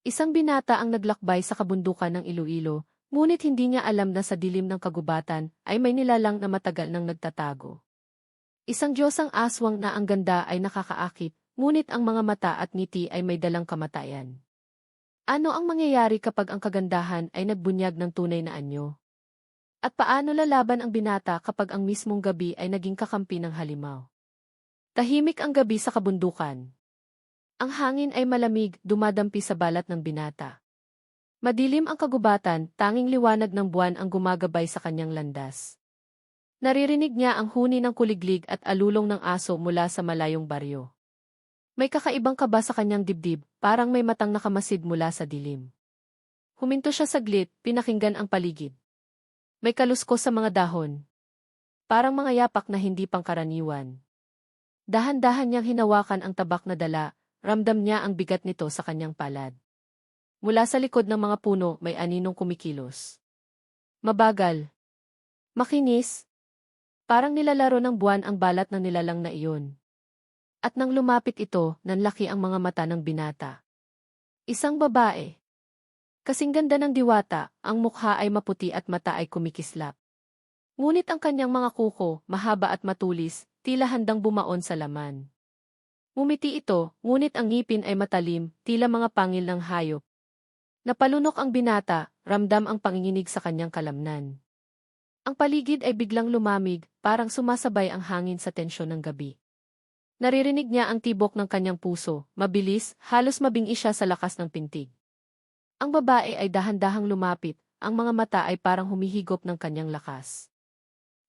Isang binata ang naglakbay sa kabundukan ng Iloilo, ngunit hindi niya alam na sa dilim ng kagubatan ay may nilalang na matagal nang nagtatago. Isang Diyos ang aswang na ang ganda ay nakakaakit, ngunit ang mga mata at ngiti ay may dalang kamatayan. Ano ang mangyayari kapag ang kagandahan ay nagbunyag ng tunay na anyo? At paano lalaban ang binata kapag ang mismong gabi ay naging kakampi ng halimaw? Tahimik ang gabi sa kabundukan. Ang hangin ay malamig, dumadampi sa balat ng binata. Madilim ang kagubatan, tanging liwanag ng buwan ang gumagabay sa kanyang landas. Naririnig niya ang huni ng kuliglig at alulong ng aso mula sa malayong baryo. May kakaibang kaba sa kanyang dibdib, parang may matang nakamasid mula sa dilim. Huminto siya saglit, pinakinggan ang paligid. May kalusko sa mga dahon. Parang mga yapak na hindi pangkaraniwan. Dahan-dahan niyang hinawakan ang tabak na dala, Ramdam niya ang bigat nito sa kanyang palad. Mula sa likod ng mga puno may aninong kumikilos. Mabagal. Makinis. Parang nilalaro ng buwan ang balat ng nilalang na iyon. At nang lumapit ito, nanlaki ang mga mata ng binata. Isang babae. Kasing ganda ng diwata, ang mukha ay maputi at mata ay kumikislap. Ngunit ang kanyang mga kuko, mahaba at matulis, tila handang bumaon sa laman. Umiti ito, ngunit ang ngipin ay matalim, tila mga pangil ng hayop. Napalunok ang binata, ramdam ang panginginig sa kanyang kalamnan. Ang paligid ay biglang lumamig, parang sumasabay ang hangin sa tensyon ng gabi. Naririnig niya ang tibok ng kanyang puso, mabilis, halos mabingi siya sa lakas ng pintig. Ang babae ay dahan-dahang lumapit, ang mga mata ay parang humihigop ng kanyang lakas.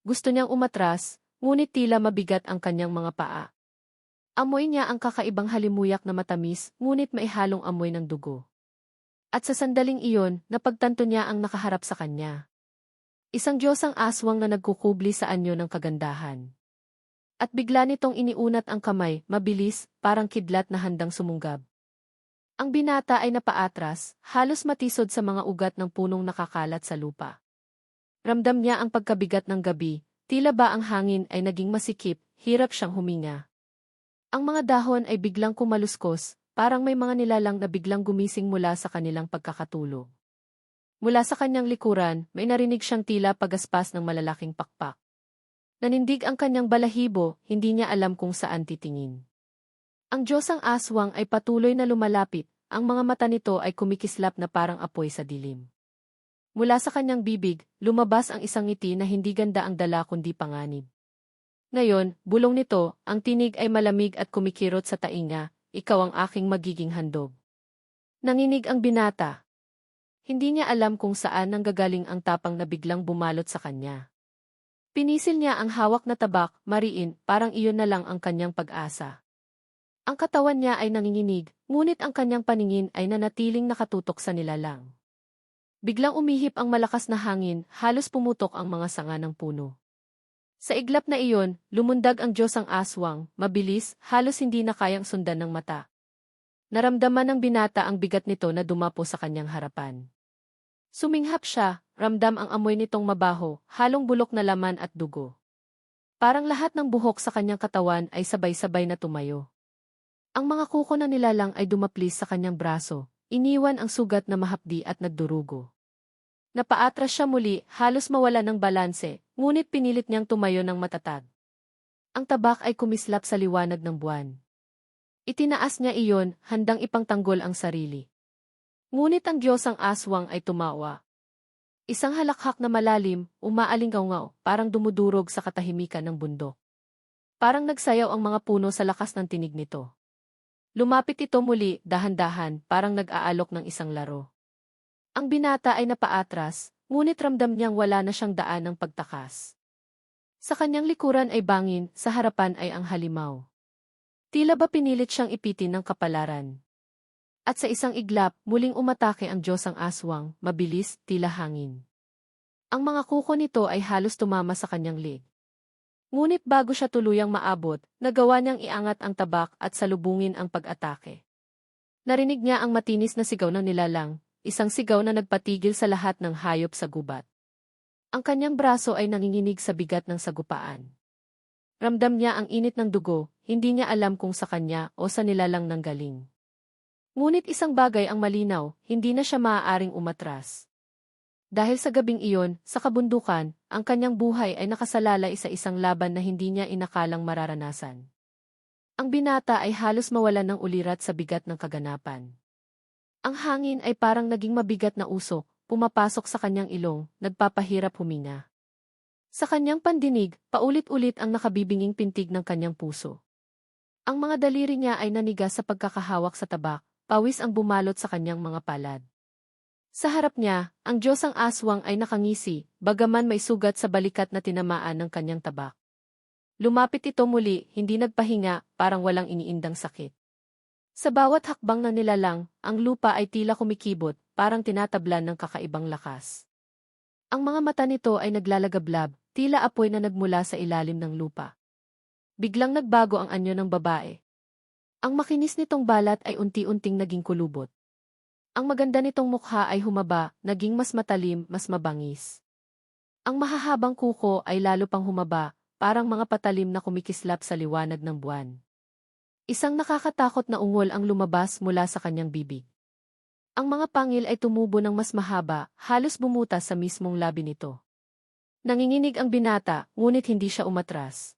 Gusto niyang umatras, ngunit tila mabigat ang kanyang mga paa. Amoy niya ang kakaibang halimuyak na matamis, ngunit may halong amoy ng dugo. At sa sandaling iyon, napagtanto niya ang nakaharap sa kanya. Isang Diyos ang aswang na nagkukubli sa anyo ng kagandahan. At bigla nitong iniunat ang kamay, mabilis, parang kidlat na handang sumunggab. Ang binata ay napaatras, halos matisod sa mga ugat ng punong nakakalat sa lupa. Ramdam niya ang pagkabigat ng gabi, tila ba ang hangin ay naging masikip, hirap siyang huminga. Ang mga dahon ay biglang kumaluskos, parang may mga nilalang na biglang gumising mula sa kanilang pagkakatulog. Mula sa kanyang likuran, may narinig siyang tila pagaspas ng malalaking pakpak. Nanindig ang kanyang balahibo, hindi niya alam kung saan titingin. Ang Diyos ang aswang ay patuloy na lumalapit, ang mga mata nito ay kumikislap na parang apoy sa dilim. Mula sa kanyang bibig, lumabas ang isang ngiti na hindi ganda ang dala kundi panganib. Ngayon, bulong nito, ang tinig ay malamig at kumikirot sa tainga, ikaw ang aking magiging handog. Nanginig ang binata. Hindi niya alam kung saan nanggagaling ang tapang na biglang bumalot sa kanya. Pinisil niya ang hawak na tabak, mariin, parang iyon na lang ang kanyang pag-asa. Ang katawan niya ay nanginginig, ngunit ang kanyang paningin ay nanatiling nakatutok sa nilalang. Biglang umihip ang malakas na hangin, halos pumutok ang mga sanga ng puno. Sa iglap na iyon, lumundag ang Diyos ang aswang, mabilis, halos hindi na kayang sundan ng mata. Naramdaman ng binata ang bigat nito na dumapo sa kanyang harapan. Suminghap siya, ramdam ang amoy nitong mabaho, halong bulok na laman at dugo. Parang lahat ng buhok sa kanyang katawan ay sabay-sabay na tumayo. Ang mga kuko na nilalang ay dumaplis sa kanyang braso, iniwan ang sugat na mahapdi at nagdurugo. Napaatras siya muli, halos mawala ng balanse, ngunit pinilit niyang tumayo ng matatag. Ang tabak ay kumislap sa liwanag ng buwan. Itinaas niya iyon, handang ipangtanggol ang sarili. Ngunit ang Diyos ang aswang ay tumawa. Isang halakhak na malalim, umaalingaw parang dumudurog sa katahimikan ng bundok. Parang nagsayaw ang mga puno sa lakas ng tinig nito. Lumapit ito muli, dahan-dahan, parang nag-aalok ng isang laro. Ang binata ay napaatras, ngunit ramdam niyang wala na siyang daan ng pagtakas. Sa kanyang likuran ay bangin, sa harapan ay ang halimaw. Tila ba pinilit siyang ipitin ng kapalaran. At sa isang iglap, muling umatake ang Diyos ang aswang, mabilis, tila hangin. Ang mga kuko nito ay halos tumama sa kanyang leg. Ngunit bago siya tuluyang maabot, nagawa niyang iangat ang tabak at salubungin ang pag-atake. Narinig niya ang matinis na sigaw ng nilalang, isang sigaw na nagpatigil sa lahat ng hayop sa gubat. Ang kanyang braso ay nanginginig sa bigat ng sagupaan. Ramdam niya ang init ng dugo, hindi niya alam kung sa kanya o sa nilalang ng galing. Ngunit isang bagay ang malinaw, hindi na siya maaaring umatras. Dahil sa gabing iyon, sa kabundukan, ang kanyang buhay ay nakasalalay sa isang laban na hindi niya inakalang mararanasan. Ang binata ay halos mawalan ng ulirat sa bigat ng kaganapan. Ang hangin ay parang naging mabigat na usok, pumapasok sa kanyang ilong, nagpapahirap huminga. Sa kanyang pandinig, paulit-ulit ang nakabibinging pintig ng kanyang puso. Ang mga daliri niya ay nanigas sa pagkakahawak sa tabak, pawis ang bumalot sa kanyang mga palad. Sa harap niya, ang Diyos ang aswang ay nakangisi, bagaman may sugat sa balikat na tinamaan ng kanyang tabak. Lumapit ito muli, hindi nagpahinga, parang walang iniindang sakit. Sa bawat hakbang na nilalang, ang lupa ay tila kumikibot, parang tinatablan ng kakaibang lakas. Ang mga mata nito ay naglalagablab, tila apoy na nagmula sa ilalim ng lupa. Biglang nagbago ang anyo ng babae. Ang makinis nitong balat ay unti-unting naging kulubot. Ang maganda nitong mukha ay humaba, naging mas matalim, mas mabangis. Ang mahahabang kuko ay lalo pang humaba, parang mga patalim na kumikislap sa liwanag ng buwan. Isang nakakatakot na ungol ang lumabas mula sa kanyang bibig. Ang mga pangil ay tumubo ng mas mahaba, halos bumutas sa mismong labi nito. Nanginginig ang binata, ngunit hindi siya umatras.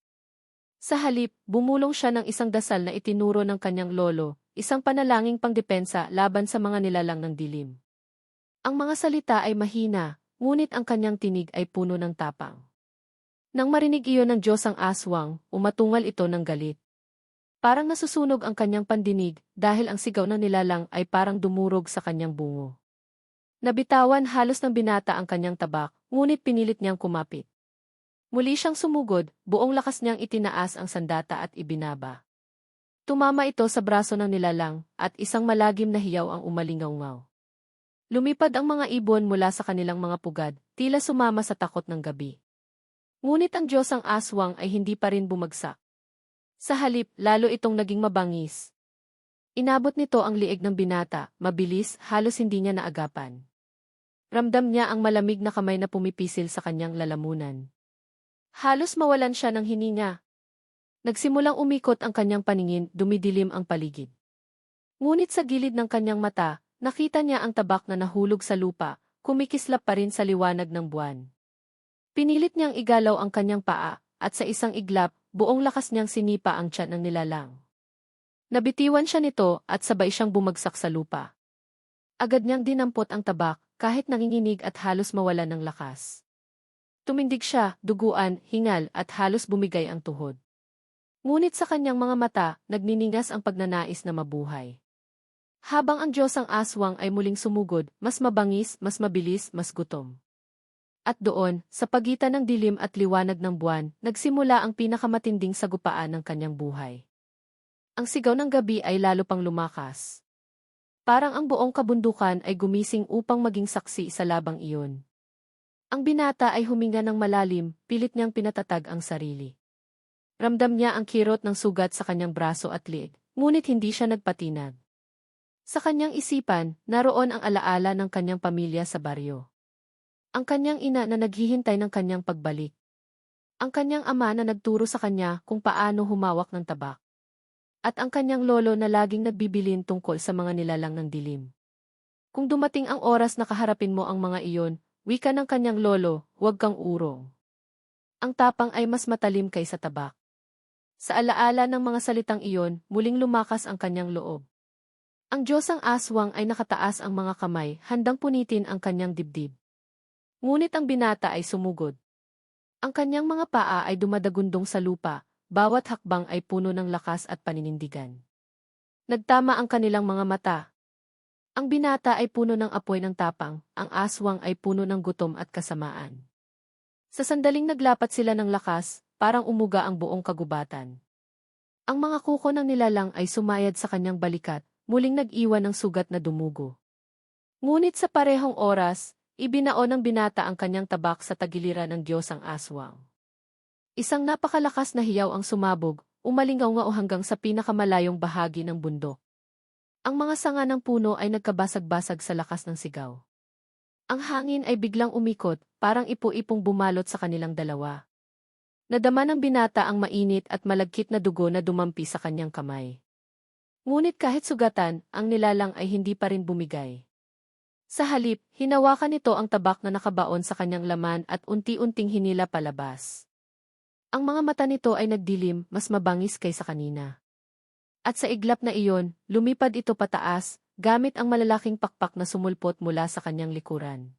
Sa halip, bumulong siya ng isang dasal na itinuro ng kanyang lolo, isang panalangin pangdepensa laban sa mga nilalang ng dilim. Ang mga salita ay mahina, ngunit ang kanyang tinig ay puno ng tapang. Nang marinig iyon ng Diyos ang aswang, umatungal ito ng galit. Parang nasusunog ang kanyang pandinig dahil ang sigaw ng nilalang ay parang dumurog sa kanyang bungo. Nabitawan halos ng binata ang kanyang tabak, ngunit pinilit niyang kumapit. Muli siyang sumugod, buong lakas niyang itinaas ang sandata at ibinaba. Tumama ito sa braso ng nilalang, at isang malagim na hiyaw ang umalingaw-ngaw. Lumipad ang mga ibon mula sa kanilang mga pugad, tila sumama sa takot ng gabi. Ngunit ang Diyos ang aswang ay hindi pa rin bumagsak. Sa halip, lalo itong naging mabangis. Inabot nito ang liig ng binata, mabilis, halos hindi niya naagapan. Ramdam niya ang malamig na kamay na pumipisil sa kanyang lalamunan. Halos mawalan siya ng hininga. Nagsimulang umikot ang kanyang paningin, dumidilim ang paligid. Ngunit sa gilid ng kanyang mata, nakita niya ang tabak na nahulog sa lupa, kumikislap pa rin sa liwanag ng buwan. Pinilit niyang igalaw ang kanyang paa, at sa isang iglap, buong lakas niyang sinipa ang tiyan ng nilalang. Nabitiwan siya nito at sabay siyang bumagsak sa lupa. Agad niyang dinampot ang tabak, kahit nanginginig at halos mawalan ng lakas. Tumindig siya, duguan, hingal at halos bumigay ang tuhod. Ngunit sa kanyang mga mata, nagniningas ang pagnanais na mabuhay. Habang ang Diyos ang aswang ay muling sumugod, mas mabangis, mas mabilis, mas gutom. At doon, sa pagitan ng dilim at liwanag ng buwan, nagsimula ang pinakamatinding sagupaan ng kanyang buhay. Ang sigaw ng gabi ay lalo pang lumakas. Parang ang buong kabundukan ay gumising upang maging saksi sa labang iyon. Ang binata ay huminga ng malalim, pilit niyang pinatatag ang sarili. Ramdam niya ang kirot ng sugat sa kanyang braso at liig, ngunit hindi siya nagpatinag. Sa kanyang isipan, naroon ang alaala ng kanyang pamilya sa baryo. Ang kanyang ina na naghihintay ng kanyang pagbalik. Ang kanyang ama na nagturo sa kanya kung paano humawak ng tabak. At ang kanyang lolo na laging nagbibilin tungkol sa mga nilalang ng dilim. Kung dumating ang oras na kaharapin mo ang mga iyon, Wika ng kanyang lolo, huwag kang urong. Ang tapang ay mas matalim kaysa tabak. Sa alaala ng mga salitang iyon, muling lumakas ang kanyang loob. Ang Diyos ang aswang ay nakataas ang mga kamay, handang punitin ang kanyang dibdib. Ngunit ang binata ay sumugod. Ang kanyang mga paa ay dumadagundong sa lupa, bawat hakbang ay puno ng lakas at paninindigan. Nagtama ang kanilang mga mata, ang binata ay puno ng apoy ng tapang, ang aswang ay puno ng gutom at kasamaan. Sa sandaling naglapat sila ng lakas, parang umuga ang buong kagubatan. Ang mga kuko ng nilalang ay sumayad sa kanyang balikat, muling nag-iwan ng sugat na dumugo. Ngunit sa parehong oras, ibinao ng binata ang kanyang tabak sa tagiliran ng Diyos ang aswang. Isang napakalakas na hiyaw ang sumabog, umalingaw nga o hanggang sa pinakamalayong bahagi ng bundok. Ang mga sanga ng puno ay nagkabasag-basag sa lakas ng sigaw. Ang hangin ay biglang umikot, parang ipo-ipong bumalot sa kanilang dalawa. Nadama ng binata ang mainit at malagkit na dugo na dumampi sa kanyang kamay. Ngunit kahit sugatan, ang nilalang ay hindi pa rin bumigay. Sa halip, hinawakan nito ang tabak na nakabaon sa kanyang laman at unti-unting hinila palabas. Ang mga mata nito ay nagdilim, mas mabangis kaysa kanina. At sa iglap na iyon, lumipad ito pataas, gamit ang malalaking pakpak na sumulpot mula sa kanyang likuran.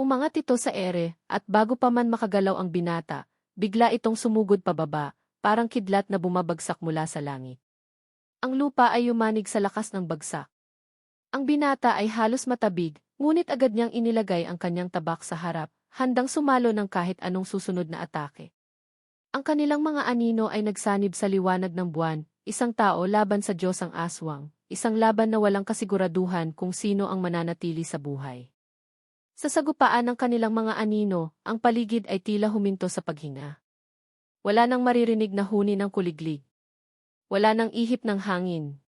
Umangat ito sa ere, at bago pa man makagalaw ang binata, bigla itong sumugod pababa, parang kidlat na bumabagsak mula sa langit. Ang lupa ay yumanig sa lakas ng bagsak. Ang binata ay halos matabig, ngunit agad niyang inilagay ang kanyang tabak sa harap, handang sumalo ng kahit anong susunod na atake. Ang kanilang mga anino ay nagsanib sa liwanag ng buwan, isang tao laban sa Diyos ang aswang, isang laban na walang kasiguraduhan kung sino ang mananatili sa buhay. Sa sagupaan ng kanilang mga anino, ang paligid ay tila huminto sa paghinga. Wala nang maririnig na huni ng kuliglig. Wala nang ihip ng hangin.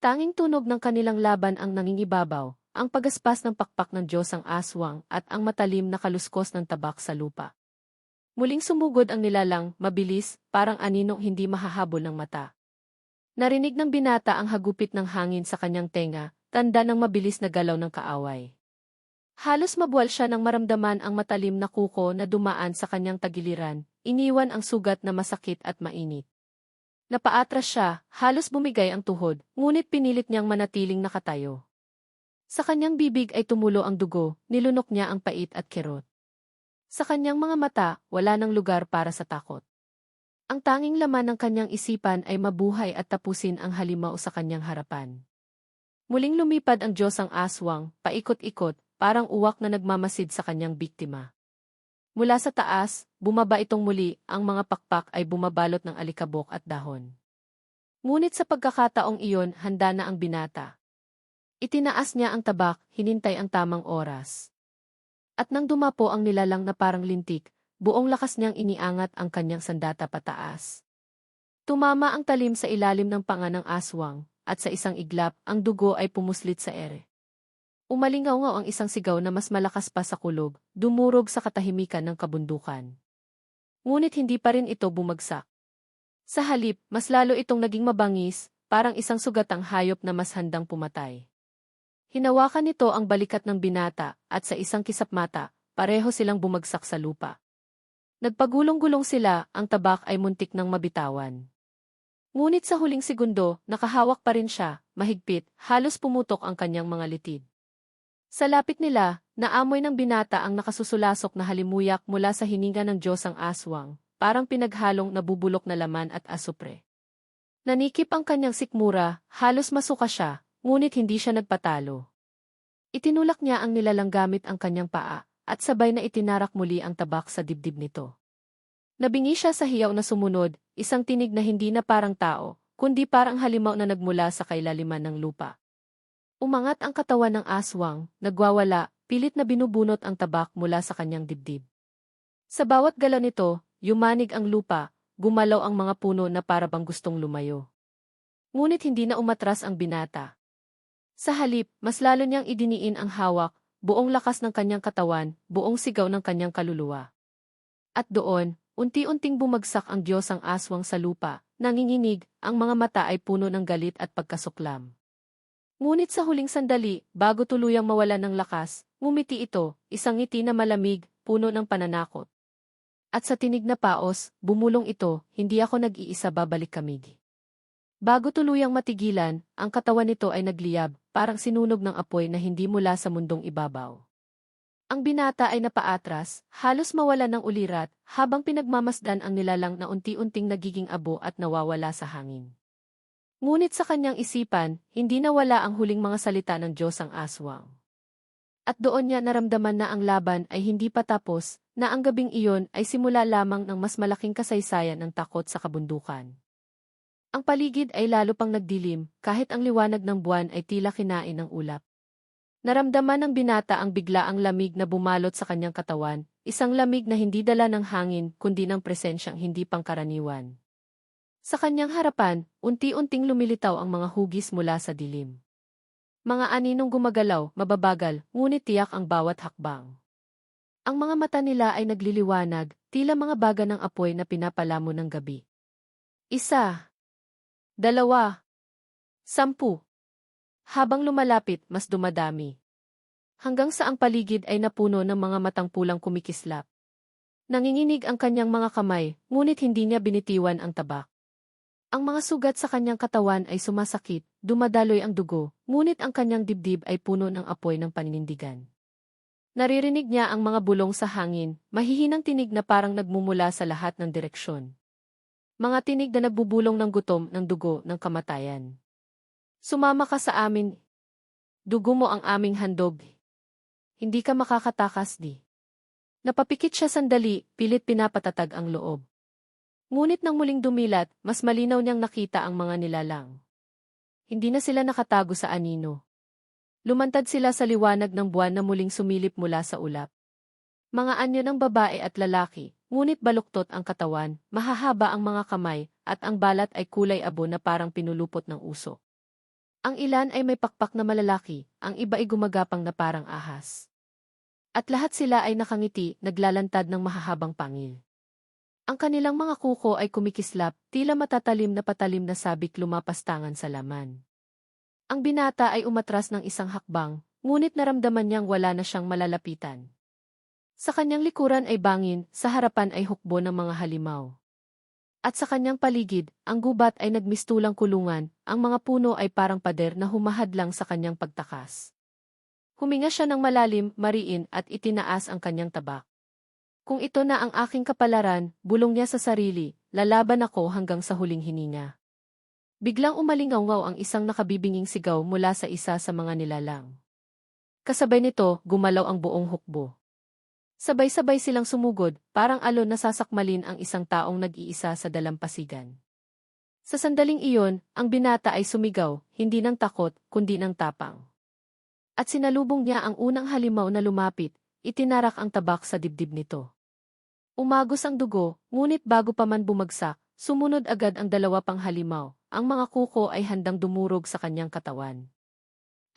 Tanging tunog ng kanilang laban ang nangingibabaw, ang pagaspas ng pakpak ng Diyos ang aswang at ang matalim na kaluskos ng tabak sa lupa. Muling sumugod ang nilalang, mabilis, parang aninong hindi mahahabol ng mata. Narinig ng binata ang hagupit ng hangin sa kanyang tenga, tanda ng mabilis na galaw ng kaaway. Halos mabuwal siya nang maramdaman ang matalim na kuko na dumaan sa kanyang tagiliran, iniwan ang sugat na masakit at mainit. Napaatras siya, halos bumigay ang tuhod, ngunit pinilit niyang manatiling nakatayo. Sa kanyang bibig ay tumulo ang dugo, nilunok niya ang pait at kirot. Sa kanyang mga mata, wala nang lugar para sa takot. Ang tanging laman ng kanyang isipan ay mabuhay at tapusin ang halimaw sa kanyang harapan. Muling lumipad ang Diyos ang aswang, paikot-ikot, parang uwak na nagmamasid sa kanyang biktima. Mula sa taas, bumaba itong muli, ang mga pakpak ay bumabalot ng alikabok at dahon. Ngunit sa pagkakataong iyon, handa na ang binata. Itinaas niya ang tabak, hinintay ang tamang oras. At nang dumapo ang nilalang na parang lintik, buong lakas niyang iniangat ang kanyang sandata pataas. Tumama ang talim sa ilalim ng panga ng aswang, at sa isang iglap, ang dugo ay pumuslit sa ere. Umalingaw-ngaw ang isang sigaw na mas malakas pa sa kulog, dumurog sa katahimikan ng kabundukan. Ngunit hindi pa rin ito bumagsak. Sa halip, mas lalo itong naging mabangis, parang isang sugatang hayop na mas handang pumatay. Hinawakan nito ang balikat ng binata, at sa isang kisap mata, pareho silang bumagsak sa lupa. Nagpagulong-gulong sila, ang tabak ay muntik ng mabitawan. Ngunit sa huling segundo, nakahawak pa rin siya, mahigpit, halos pumutok ang kanyang mga litid. Sa lapit nila, naamoy ng binata ang nakasusulasok na halimuyak mula sa hininga ng Diyos ang aswang, parang pinaghalong nabubulok na laman at asupre. Nanikip ang kanyang sikmura, halos masuka siya, ngunit hindi siya nagpatalo. Itinulak niya ang nilalang gamit ang kanyang paa, at sabay na itinarak muli ang tabak sa dibdib nito. Nabingi siya sa hiyaw na sumunod, isang tinig na hindi na parang tao, kundi parang halimaw na nagmula sa kailaliman ng lupa. Umangat ang katawan ng aswang, nagwawala, pilit na binubunot ang tabak mula sa kanyang dibdib. Sa bawat galaw nito, yumanig ang lupa, gumalaw ang mga puno na para bang gustong lumayo. Ngunit hindi na umatras ang binata. Sa halip, mas lalo niyang idiniin ang hawak, buong lakas ng kanyang katawan, buong sigaw ng kanyang kaluluwa. At doon, unti-unting bumagsak ang Diyos ang aswang sa lupa, nanginginig, ang mga mata ay puno ng galit at pagkasuklam. Ngunit sa huling sandali, bago tuluyang mawala ng lakas, ngumiti ito, isang ngiti na malamig, puno ng pananakot. At sa tinig na paos, bumulong ito, hindi ako nag-iisa babalik kamig. Bago tuluyang matigilan, ang katawan nito ay nagliyab, parang sinunog ng apoy na hindi mula sa mundong ibabaw. Ang binata ay napaatras, halos mawala ng ulirat, habang pinagmamasdan ang nilalang na unti-unting nagiging abo at nawawala sa hangin. Ngunit sa kanyang isipan, hindi nawala ang huling mga salita ng Diyos ang aswang. At doon niya naramdaman na ang laban ay hindi pa tapos, na ang gabing iyon ay simula lamang ng mas malaking kasaysayan ng takot sa kabundukan. Ang paligid ay lalo pang nagdilim, kahit ang liwanag ng buwan ay tila kinain ng ulap. Naramdaman ng binata ang bigla ang lamig na bumalot sa kanyang katawan, isang lamig na hindi dala ng hangin kundi ng presensyang hindi pangkaraniwan. Sa kanyang harapan, unti-unting lumilitaw ang mga hugis mula sa dilim. Mga aninong gumagalaw, mababagal, ngunit tiyak ang bawat hakbang. Ang mga mata nila ay nagliliwanag, tila mga baga ng apoy na pinapalamo ng gabi. Isa. Dalawa. Sampu. Habang lumalapit, mas dumadami. Hanggang sa ang paligid ay napuno ng mga matang pulang kumikislap. Nanginginig ang kanyang mga kamay, ngunit hindi niya binitiwan ang tabak. Ang mga sugat sa kanyang katawan ay sumasakit, dumadaloy ang dugo, ngunit ang kanyang dibdib ay puno ng apoy ng paninindigan. Naririnig niya ang mga bulong sa hangin, mahihinang tinig na parang nagmumula sa lahat ng direksyon. Mga tinig na nagbubulong ng gutom ng dugo ng kamatayan. Sumama ka sa amin. Dugo mo ang aming handog. Hindi ka makakatakas di. Napapikit siya sandali, pilit pinapatatag ang loob. Ngunit nang muling dumilat, mas malinaw niyang nakita ang mga nilalang. Hindi na sila nakatago sa anino. Lumantad sila sa liwanag ng buwan na muling sumilip mula sa ulap. Mga anyo ng babae at lalaki, ngunit baluktot ang katawan, mahahaba ang mga kamay, at ang balat ay kulay abo na parang pinulupot ng uso. Ang ilan ay may pakpak na malalaki, ang iba ay gumagapang na parang ahas. At lahat sila ay nakangiti, naglalantad ng mahahabang pangil. Ang kanilang mga kuko ay kumikislap, tila matatalim na patalim na sabik lumapastangan sa laman. Ang binata ay umatras ng isang hakbang, ngunit naramdaman niyang wala na siyang malalapitan. Sa kanyang likuran ay bangin, sa harapan ay hukbo ng mga halimaw. At sa kanyang paligid, ang gubat ay nagmistulang kulungan, ang mga puno ay parang pader na humahadlang sa kanyang pagtakas. Huminga siya ng malalim, mariin at itinaas ang kanyang tabak. Kung ito na ang aking kapalaran, bulong niya sa sarili, lalaban ako hanggang sa huling hininga. Biglang umalingaw ang isang nakabibinging sigaw mula sa isa sa mga nilalang. Kasabay nito, gumalaw ang buong hukbo. Sabay-sabay silang sumugod, parang alon na sasakmalin ang isang taong nag-iisa sa dalampasigan. Sa sandaling iyon, ang binata ay sumigaw, hindi ng takot, kundi ng tapang. At sinalubong niya ang unang halimaw na lumapit, itinarak ang tabak sa dibdib nito. Umagos ang dugo, ngunit bago pa man bumagsak, sumunod agad ang dalawa pang halimaw. Ang mga kuko ay handang dumurog sa kanyang katawan.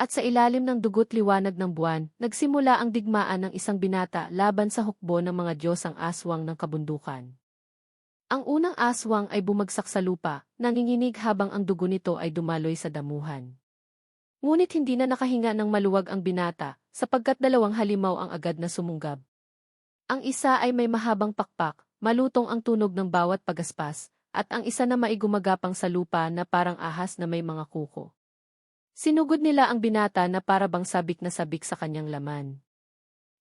At sa ilalim ng dugot liwanag ng buwan, nagsimula ang digmaan ng isang binata laban sa hukbo ng mga Diyos ang aswang ng kabundukan. Ang unang aswang ay bumagsak sa lupa, nanginginig habang ang dugo nito ay dumaloy sa damuhan. Ngunit hindi na nakahinga ng maluwag ang binata, sapagkat dalawang halimaw ang agad na sumunggab. Ang isa ay may mahabang pakpak, malutong ang tunog ng bawat pagaspas, at ang isa na maigumagapang sa lupa na parang ahas na may mga kuko. Sinugod nila ang binata na para bang sabik na sabik sa kanyang laman.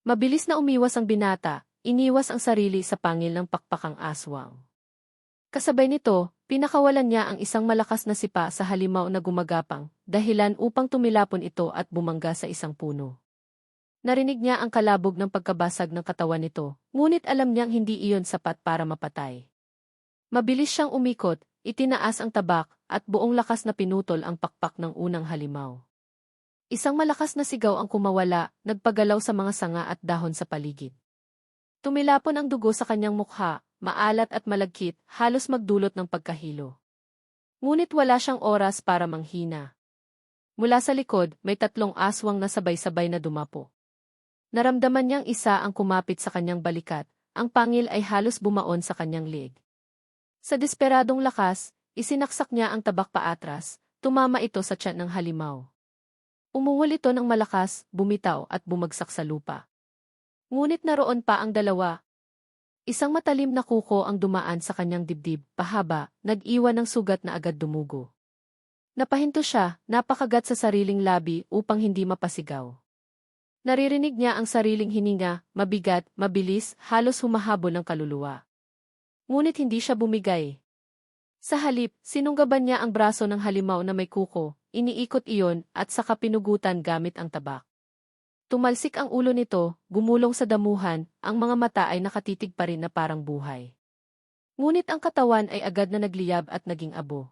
Mabilis na umiwas ang binata, iniwas ang sarili sa pangil ng pakpakang aswang. Kasabay nito, pinakawalan niya ang isang malakas na sipa sa halimaw na gumagapang, dahilan upang tumilapon ito at bumangga sa isang puno. Narinig niya ang kalabog ng pagkabasag ng katawan nito, ngunit alam niyang hindi iyon sapat para mapatay. Mabilis siyang umikot, itinaas ang tabak, at buong lakas na pinutol ang pakpak ng unang halimaw. Isang malakas na sigaw ang kumawala, nagpagalaw sa mga sanga at dahon sa paligid. Tumilapon ang dugo sa kanyang mukha, maalat at malagkit, halos magdulot ng pagkahilo. Ngunit wala siyang oras para manghina. Mula sa likod, may tatlong aswang na sabay-sabay na dumapo. Naramdaman niyang isa ang kumapit sa kanyang balikat, ang pangil ay halos bumaon sa kanyang leg. Sa desperadong lakas, isinaksak niya ang tabak paatras, tumama ito sa tiyan ng halimaw. Umuwal ito ng malakas, bumitaw at bumagsak sa lupa. Ngunit naroon pa ang dalawa. Isang matalim na kuko ang dumaan sa kanyang dibdib, pahaba, nag-iwan ng sugat na agad dumugo. Napahinto siya, napakagat sa sariling labi upang hindi mapasigaw. Naririnig niya ang sariling hininga, mabigat, mabilis, halos humahabol ng kaluluwa. Ngunit hindi siya bumigay. Sa halip, sinunggaban niya ang braso ng halimaw na may kuko, iniikot iyon at saka pinugutan gamit ang tabak. Tumalsik ang ulo nito, gumulong sa damuhan, ang mga mata ay nakatitig pa rin na parang buhay. Ngunit ang katawan ay agad na nagliyab at naging abo.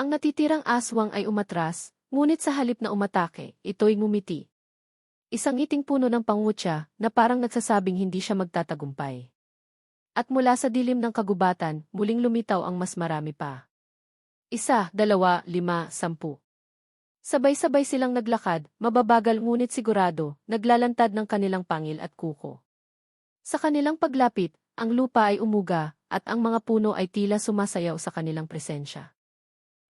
Ang natitirang aswang ay umatras, ngunit sa halip na umatake, ito'y ngumiti, Isang iting puno ng pangutya na parang nagsasabing hindi siya magtatagumpay. At mula sa dilim ng kagubatan, muling lumitaw ang mas marami pa. Isa, dalawa, lima, sampu. Sabay-sabay silang naglakad, mababagal ngunit sigurado, naglalantad ng kanilang pangil at kuko. Sa kanilang paglapit, ang lupa ay umuga, at ang mga puno ay tila sumasayaw sa kanilang presensya.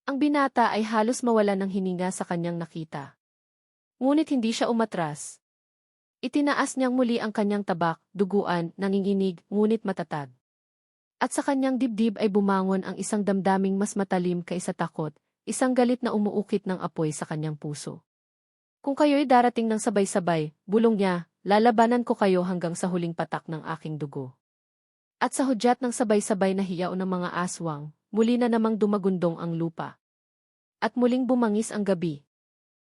Ang binata ay halos mawala ng hininga sa kanyang nakita. Ngunit hindi siya umatras. Itinaas niyang muli ang kanyang tabak, duguan, nanginginig, ngunit matatag. At sa kanyang dibdib ay bumangon ang isang damdaming mas matalim kaysa takot, isang galit na umuukit ng apoy sa kanyang puso. Kung kayo'y darating ng sabay-sabay, bulong niya, lalabanan ko kayo hanggang sa huling patak ng aking dugo. At sa hudyat ng sabay-sabay na hiyaw ng mga aswang, muli na namang dumagundong ang lupa. At muling bumangis ang gabi.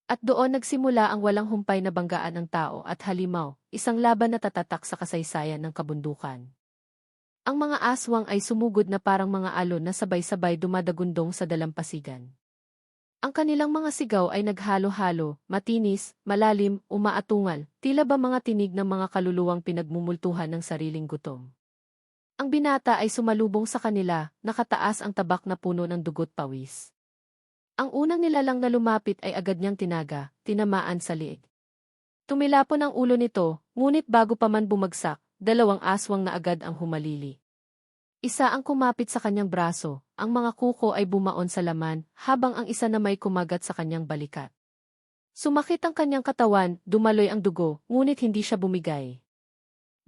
At doon nagsimula ang walang humpay na banggaan ng tao at halimaw, isang laban na tatatak sa kasaysayan ng kabundukan. Ang mga aswang ay sumugod na parang mga alon na sabay-sabay dumadagundong sa dalampasigan. Ang kanilang mga sigaw ay naghalo-halo, matinis, malalim, umaatungal, tila ba mga tinig ng mga kaluluwang pinagmumultuhan ng sariling gutom. Ang binata ay sumalubong sa kanila, nakataas ang tabak na puno ng dugot pawis. Ang unang nilalang na lumapit ay agad niyang tinaga, tinamaan sa liig. Tumilapon ang ulo nito, ngunit bago pa man bumagsak, dalawang aswang na agad ang humalili. Isa ang kumapit sa kanyang braso, ang mga kuko ay bumaon sa laman, habang ang isa na may kumagat sa kanyang balikat. Sumakit ang kanyang katawan, dumaloy ang dugo, ngunit hindi siya bumigay.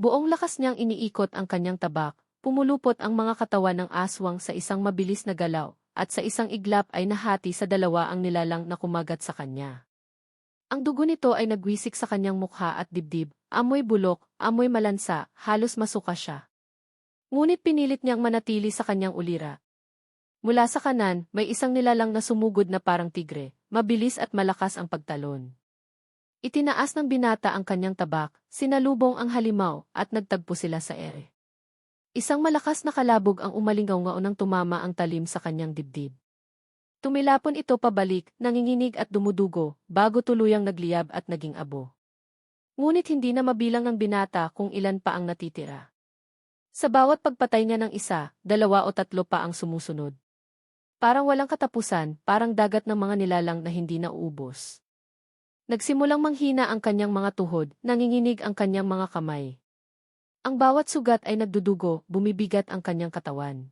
Buong lakas niyang iniikot ang kanyang tabak, pumulupot ang mga katawan ng aswang sa isang mabilis na galaw, at sa isang iglap ay nahati sa dalawa ang nilalang na kumagat sa kanya. Ang dugo nito ay nagwisik sa kanyang mukha at dibdib, amoy bulok, amoy malansa, halos masuka siya. Ngunit pinilit niyang manatili sa kanyang ulira. Mula sa kanan, may isang nilalang na sumugod na parang tigre, mabilis at malakas ang pagtalon. Itinaas ng binata ang kanyang tabak, sinalubong ang halimaw, at nagtagpo sila sa ere. Isang malakas na kalabog ang umalingaw nang tumama ang talim sa kanyang dibdib. Tumilapon ito pabalik, nanginginig at dumudugo, bago tuluyang nagliyab at naging abo. Ngunit hindi na mabilang ng binata kung ilan pa ang natitira. Sa bawat pagpatay niya ng isa, dalawa o tatlo pa ang sumusunod. Parang walang katapusan, parang dagat ng mga nilalang na hindi nauubos. Nagsimulang manghina ang kanyang mga tuhod, nanginginig ang kanyang mga kamay. Ang bawat sugat ay nagdudugo, bumibigat ang kanyang katawan.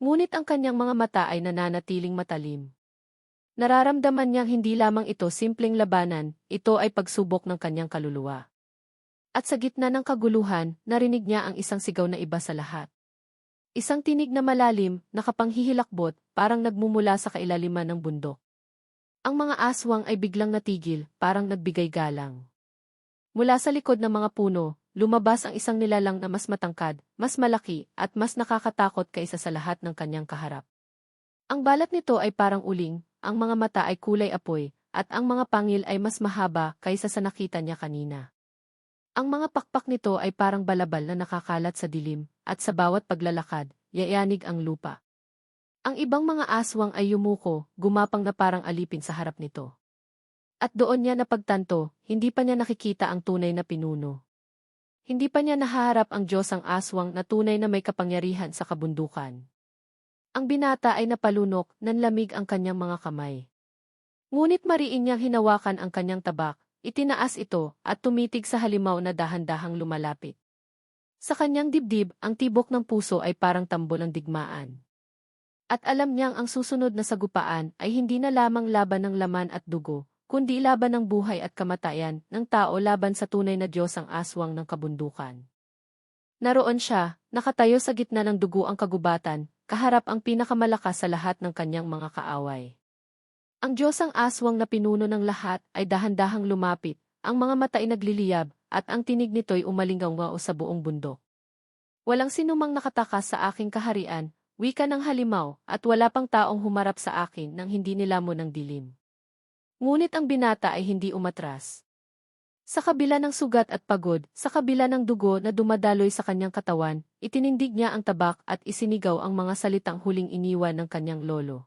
Ngunit ang kanyang mga mata ay nananatiling matalim. Nararamdaman niyang hindi lamang ito simpleng labanan, ito ay pagsubok ng kanyang kaluluwa. At sa gitna ng kaguluhan, narinig niya ang isang sigaw na iba sa lahat. Isang tinig na malalim, nakapanghihilakbot, parang nagmumula sa kailaliman ng bundok. Ang mga aswang ay biglang natigil, parang nagbigay galang. Mula sa likod ng mga puno, lumabas ang isang nilalang na mas matangkad, mas malaki, at mas nakakatakot kaysa sa lahat ng kanyang kaharap. Ang balat nito ay parang uling, ang mga mata ay kulay apoy, at ang mga pangil ay mas mahaba kaysa sa nakita niya kanina. Ang mga pakpak nito ay parang balabal na nakakalat sa dilim, at sa bawat paglalakad, yayanig ang lupa. Ang ibang mga aswang ay yumuko, gumapang na parang alipin sa harap nito. At doon niya napagtanto, hindi pa niya nakikita ang tunay na pinuno. Hindi pa niya nahaharap ang Diyos ang aswang na tunay na may kapangyarihan sa kabundukan. Ang binata ay napalunok, nanlamig ang kanyang mga kamay. Ngunit mariin niyang hinawakan ang kanyang tabak, itinaas ito, at tumitig sa halimaw na dahan-dahang lumalapit. Sa kanyang dibdib, ang tibok ng puso ay parang tambol ng digmaan. At alam niyang ang susunod na sagupaan ay hindi na lamang laban ng laman at dugo, kundi laban ng buhay at kamatayan ng tao laban sa tunay na Diyos ang aswang ng kabundukan. Naroon siya, nakatayo sa gitna ng dugo ang kagubatan, kaharap ang pinakamalakas sa lahat ng kanyang mga kaaway. Ang Diyos ang aswang na pinuno ng lahat ay dahan-dahang lumapit, ang mga mata ay nagliliyab, at ang tinig nito'y umalingaw sa buong bundok. Walang sinumang nakatakas sa aking kaharian, Wika ng halimaw, at wala pang taong humarap sa akin nang hindi nilamon ng dilim. Ngunit ang binata ay hindi umatras. Sa kabila ng sugat at pagod, sa kabila ng dugo na dumadaloy sa kanyang katawan, itinindig niya ang tabak at isinigaw ang mga salitang huling iniwan ng kanyang lolo.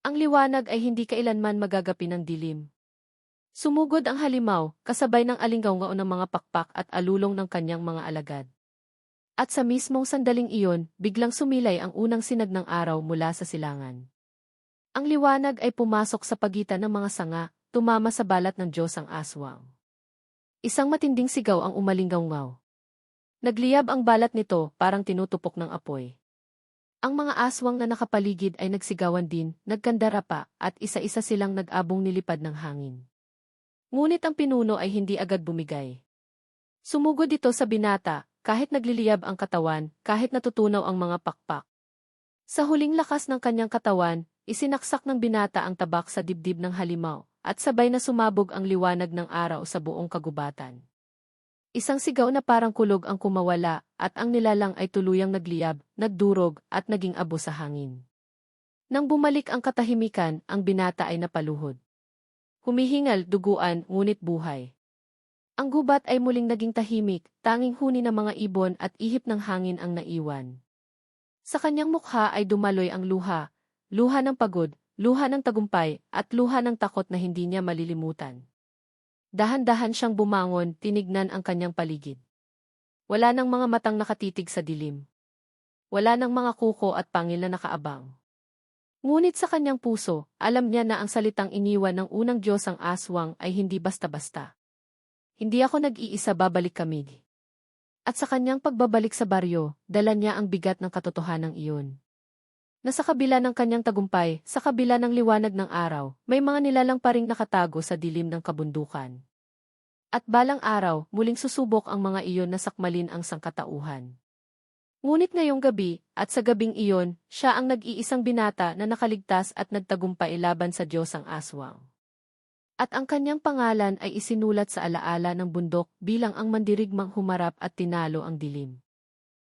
Ang liwanag ay hindi kailanman magagapi ng dilim. Sumugod ang halimaw, kasabay ng alinggaw ng mga pakpak at alulong ng kanyang mga alagad. At sa mismong sandaling iyon, biglang sumilay ang unang sinag ng araw mula sa silangan. Ang liwanag ay pumasok sa pagitan ng mga sanga, tumama sa balat ng Diyos ang aswang. Isang matinding sigaw ang umalinggaw-ngaw. Nagliyab ang balat nito parang tinutupok ng apoy. Ang mga aswang na nakapaligid ay nagsigawan din, nagkandara pa, at isa-isa silang nag-abong nilipad ng hangin. Ngunit ang pinuno ay hindi agad bumigay. Sumugod ito sa binata, kahit nagliliyab ang katawan, kahit natutunaw ang mga pakpak. Sa huling lakas ng kanyang katawan, isinaksak ng binata ang tabak sa dibdib ng halimaw, at sabay na sumabog ang liwanag ng araw sa buong kagubatan. Isang sigaw na parang kulog ang kumawala, at ang nilalang ay tuluyang nagliyab, nagdurog, at naging abo sa hangin. Nang bumalik ang katahimikan, ang binata ay napaluhod. Humihingal, duguan, ngunit buhay. Ang gubat ay muling naging tahimik, tanging huni ng mga ibon at ihip ng hangin ang naiwan. Sa kanyang mukha ay dumaloy ang luha, luha ng pagod, luha ng tagumpay, at luha ng takot na hindi niya malilimutan. Dahan-dahan siyang bumangon, tinignan ang kanyang paligid. Wala nang mga matang nakatitig sa dilim. Wala nang mga kuko at pangil na nakaabang. Ngunit sa kanyang puso, alam niya na ang salitang iniwan ng unang Diyos ang aswang ay hindi basta-basta. Hindi ako nag-iisa babalik kami. At sa kanyang pagbabalik sa baryo, dala niya ang bigat ng katotohanan iyon. Na sa kabila ng kanyang tagumpay, sa kabila ng liwanag ng araw, may mga nilalang pa ring nakatago sa dilim ng kabundukan. At balang araw, muling susubok ang mga iyon na sakmalin ang sangkatauhan. Ngunit ngayong gabi, at sa gabing iyon, siya ang nag-iisang binata na nakaligtas at nagtagumpay laban sa Diyos ang aswang. At ang kanyang pangalan ay isinulat sa alaala ng bundok bilang ang mandirigmang humarap at tinalo ang dilim.